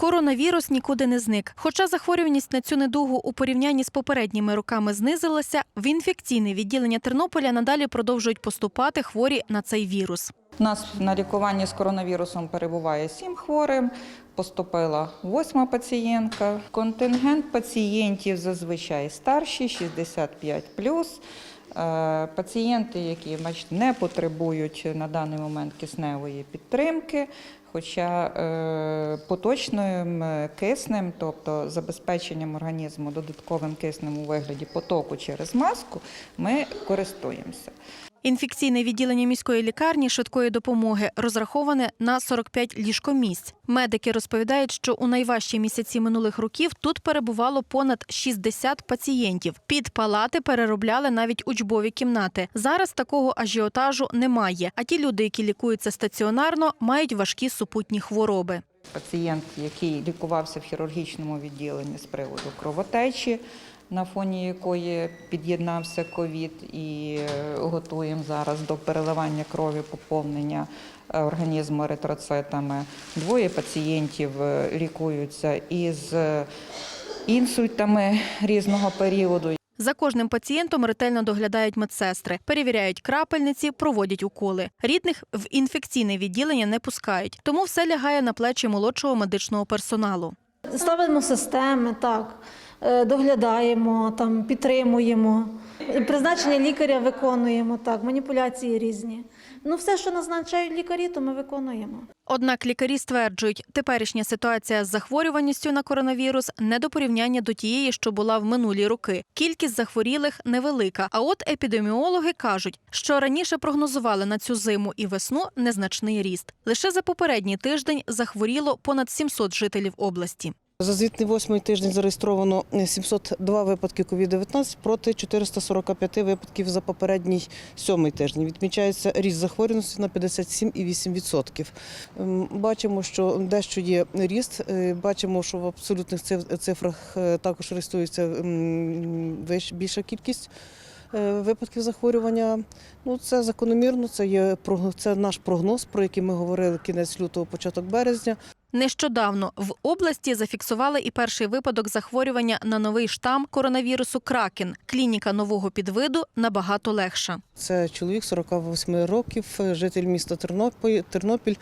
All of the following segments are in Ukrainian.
Коронавірус нікуди не зник. Хоча захворюваність на цю недугу у порівнянні з попередніми роками знизилася, в інфекційне відділення Тернополя надалі продовжують поступати хворі на цей вірус. У нас на лікуванні з коронавірусом перебуває сім хворим. Поступила восьма пацієнтка. Контингент пацієнтів зазвичай старші, 65 Пацієнти, які бачите, не потребують на даний момент кисневої підтримки, хоча е, поточним е, киснем, тобто забезпеченням організму додатковим киснем у вигляді потоку через маску, ми користуємося. Інфекційне відділення міської лікарні швидкої допомоги розраховане на 45 ліжкомісць. Медики розповідають, що у найважчі місяці минулих років тут перебувало понад 60 пацієнтів. Під палати переробляли навіть учбові кімнати. Зараз такого ажіотажу немає. А ті люди, які лікуються стаціонарно, мають важкі супутні хвороби. Пацієнт, який лікувався в хірургічному відділенні з приводу кровотечі, на фоні якої під'єднався ковід, і е, готуємо зараз до переливання крові поповнення е, організму еритроцитами. Двоє пацієнтів е, лікуються із інсультами різного періоду. За кожним пацієнтом ретельно доглядають медсестри, перевіряють крапельниці, проводять уколи. Рідних в інфекційне відділення не пускають, тому все лягає на плечі молодшого медичного персоналу. Ставимо системи, так, доглядаємо, там, підтримуємо. Призначення лікаря виконуємо, так, маніпуляції різні. Ну, все, що назначають лікарі, то ми виконуємо. Однак лікарі стверджують, теперішня ситуація з захворюваністю на коронавірус не до порівняння до тієї, що була в минулі роки. Кількість захворілих невелика. А от епідеміологи кажуть, що раніше прогнозували на цю зиму і весну незначний ріст. Лише за попередній тиждень захворіло понад 700 жителів області. За звітний восьмий тиждень зареєстровано 702 випадки COVID-19 проти 445 випадків за попередній сьомий тиждень. Відмічається ріст захворюваності на 57,8%. Ем, Бачимо, що дещо є ріст. Е, Бачимо, що в абсолютних циф- цифрах е, також реєструється більша кількість. е, Випадків захворювання, ну це закономірно. Це є це наш прогноз, про який ми говорили кінець лютого, початок березня. Нещодавно в області зафіксували і перший випадок захворювання на новий штам коронавірусу Кракен. Клініка нового підвиду набагато легша. Це чоловік 48 років, житель міста Тернопіль, Тернопіль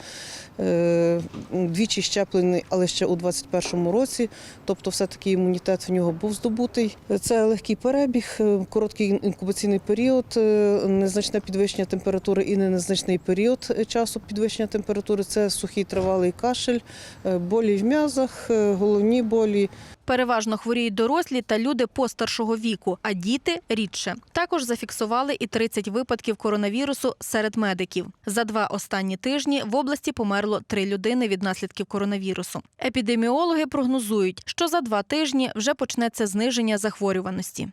е, двічі щеплений, але ще у 21-му році. Тобто, все-таки імунітет в нього був здобутий. Це легкий перебіг, е, короткий інкубаційний період, е, незначне підвищення температури і не незначний період часу підвищення температури. Це сухий тривалий кашель, болі в м'язах, е, головні болі, Переважно хворіють дорослі та люди постаршого віку, а діти рідше. Також зафіксували і 30 випадків коронавірусу серед медиків. За два останні тижні в області померло три людини від наслідків коронавірусу. Епідеміологи прогнозують, що за два тижні вже почнеться зниження захворюваності.